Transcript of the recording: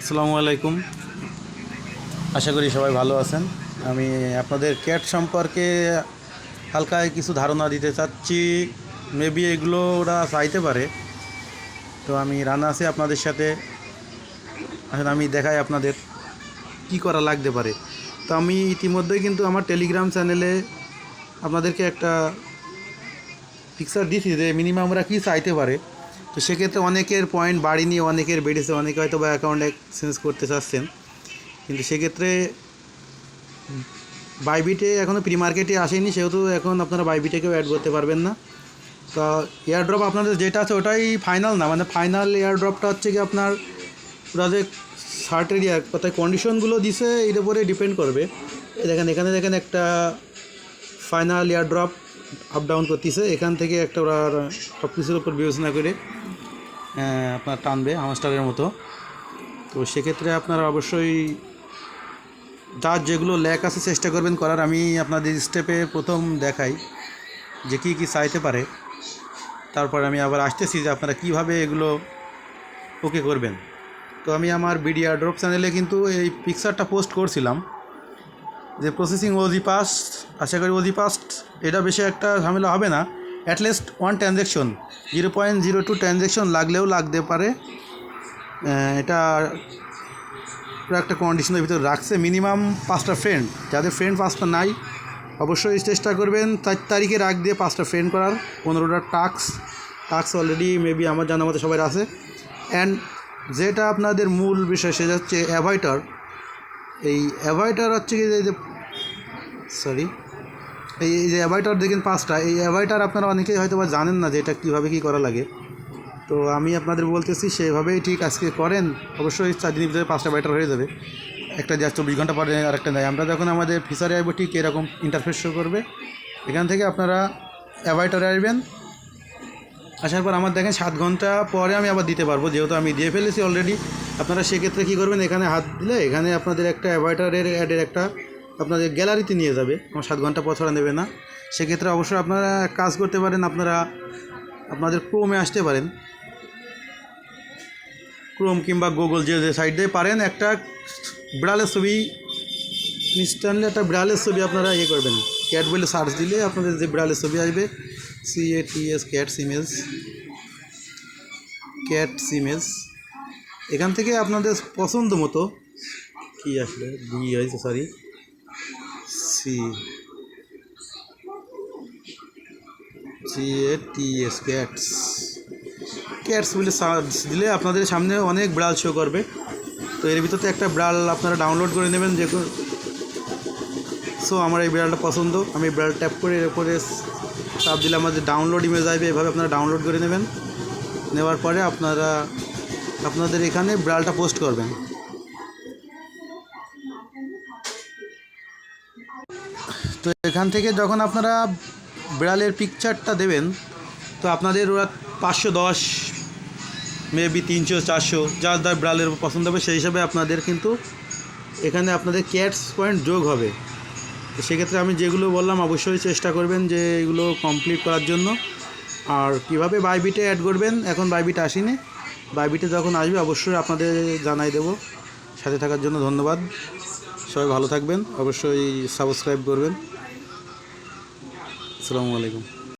আসসালামু আলাইকুম। আশা করি সবাই ভালো আছেন। আমি আপনাদের ক্যাট সম্পর্কে হালকা কিছু ধারণা দিতে চাচ্ছি। মেবি এগুলো ওরা চাইতে পারে। তো আমি রান্না আছি আপনাদের সাথে। আসলে আমি দেখাই আপনাদের কি করা লাগতে পারে। তো আমি ইতিমধ্যেই কিন্তু আমার টেলিগ্রাম চ্যানেলে আপনাদেরকে একটা পিকচার দিচ্ছি যে মিনিমাম ওরা কী চাইতে পারে। তো সেক্ষেত্রে অনেকের পয়েন্ট বাড়িনি, অনেকের বেড়েছে, অনেকে হয়তো বা অ্যাকাউন্ট এক্সচেঞ্জ করতে চাচ্ছেন। কিন্তু সেক্ষেত্রে বাইবিটে এখনও প্রি মার্কেটে আসেনি, সেহেতু এখন আপনারা বাইবিটেকেও অ্যাড করতে পারবেন না। তো এয়ারড্রপ আপনাদের যেটা আছে ওটাই ফাইনাল না মানে ফাইনাল এয়ারড্রপটা হচ্ছে কি আপনার ওরা যে শার্টের ইয়ে কোথায় কন্ডিশনগুলো দিছে, এর উপরে ডিপেন্ড করবে। দেখেন, এখানে দেখেন একটা ফাইনাল এয়ারড্রপ আপ ডাউন করতেছে, এখান থেকে একটা ওরা সব কিছুর উপর বিবেচনা করে আপনার টানবে হামাস্টারের মতো। তো সেক্ষেত্রে আপনারা অবশ্যই যার যেগুলো ল্যাক আছে চেষ্টা করবেন করার, আমি আপনাদের স্টেপে প্রথম দেখাই যে কী কী চাইতে পারে। তারপর আমি আবার আসতেছি যে আপনারা কীভাবে এগুলো ওকে করবেন। তো আমি আমার বিডিআর ড্রপ চ্যানেলে কিন্তু এই পিকচারটা পোস্ট করছিলাম। যে প্রসেসিং ওজি পাস্ট আশা করি ওজি পাস্ট এটা বেশি একটা ঝামেলা হবে না। At least one transaction zero point zero two transaction লাগলেও লাগতে পারে। এটা একটা কন্ডিশনের ভিতরে রাখছে। মিনিমাম পাঁচটা ফ্রেন্ড যাদের ফ্রেন্ড পাঁচটা নাই, অবশ্যই চেষ্টা করবেন চার তারিখে রাখ দিয়ে পাঁচটা ফ্রেন্ড করার। পনেরোটা টাক্স টাক্স অলরেডি মেবি আমার জানা মতো সবাই আছে। অ্যান্ড যেটা আপনাদের মূল বিষয়, সেটা হচ্ছে অ্যাভয়েটার এই অ্যাভয়েটার হচ্ছে কি যে সরি। এই যে অ্যাভয়েটার দেখেন পাঁচটা, এই অ্যাভয়েটার আপনারা অনেকেই হয়তো বা জানেন না যে এটা কীভাবে কী করা লাগে। তো আমি আপনাদের বলতেছি সেভাবেই ঠিক আজকে করেন, অবশ্যই চার দিনের ভিতরে পাঁচটা ব্যাটার হয়ে যাবে। একটা যা চব্বিশ ঘণ্টা পরে আরেকটা দেয় আমরা যখন আমাদের ফিচারে আসব, ঠিক এরকম ইন্টারফেস শো করবে। এখান থেকে আপনারা অ্যাভয়েটারে আসবেন। আসার পর আমার দেখেন সাত ঘণ্টা পরে আমি আবার দিতে পারব, যেহেতু আমি দিয়ে ফেলেছি অলরেডি আপনারা সেক্ষেত্রে কী করবেন, এখানে হাত দিলে এখানে আপনাদের একটা অ্যাভয়েটারের অ্যাডের একটা আপনাদের গ্যালারিতে নিয়ে যাবে। আমার সাত ঘণ্টা ছাড়া নেবে না। সেক্ষেত্রে অবশ্যই আপনারা কাজ করতে পারেন, আপনারা আপনাদের ক্রোমে আসতে পারেন। ক্রোম কিংবা গুগল যে যে সাইড দিয়ে পারেন, একটা বিড়ালের ছবি ইনস্ট্যান্টলি একটা বিড়ালের ছবি আপনারা ইয়ে করবেন। ক্যাট বলে সার্চ দিলে আপনাদের যে বিড়ালের ছবি আসবে C A T S cats image cats image এখান থেকে আপনাদের পছন্দ মতো, কী আসলে B sorry C G A T S cats cats বলে সার্চ দিলে আপনাদের সামনে অনেক ব্রাল শো করবে। তো এর ভিতরে একটা ব্রাল আপনারা ডাউনলোড করে নেবেন, যে সো আমার এই বিড়ালটা পছন্দ। আমি বিড়াল ট্যাপ করে এর উপরে চাপ দিলে আমাদের ডাউনলোড ইমেজ আসবে, এভাবে আপনারা ডাউনলোড করে নেবেন। নেওয়ার পরে আপনারা আপনাদের এখানে বিড়ালটা পোস্ট করবেন। তো এখান থেকে যখন আপনারা বিড়ালের পিকচারটা দেবেন, তো আপনাদের ওরা পাঁচশো দশ মেবি তিনশো, চারশো, যার যার বিড়ালের পছন্দ হবে সেই হিসাবে আপনাদের কিন্তু এখানে আপনাদের ক্যাটস পয়েন্ট যোগ হবে। তো সেক্ষেত্রে আমি যেগুলো বললাম অবশ্যই চেষ্টা করবেন যে এগুলো কমপ্লিট করার জন্য। আর কীভাবে বাইবিটে অ্যাড করবেন, এখন বাইবিট আসেনি। বাইবিটে যখন আসবে, অবশ্যই আপনাদের জানাই দেবো। সাথে থাকার জন্য ধন্যবাদ। সবাই ভালো থাকবেন অবশ্যই সাবস্ক্রাইব করবেন। আসসালামু আলাইকুম।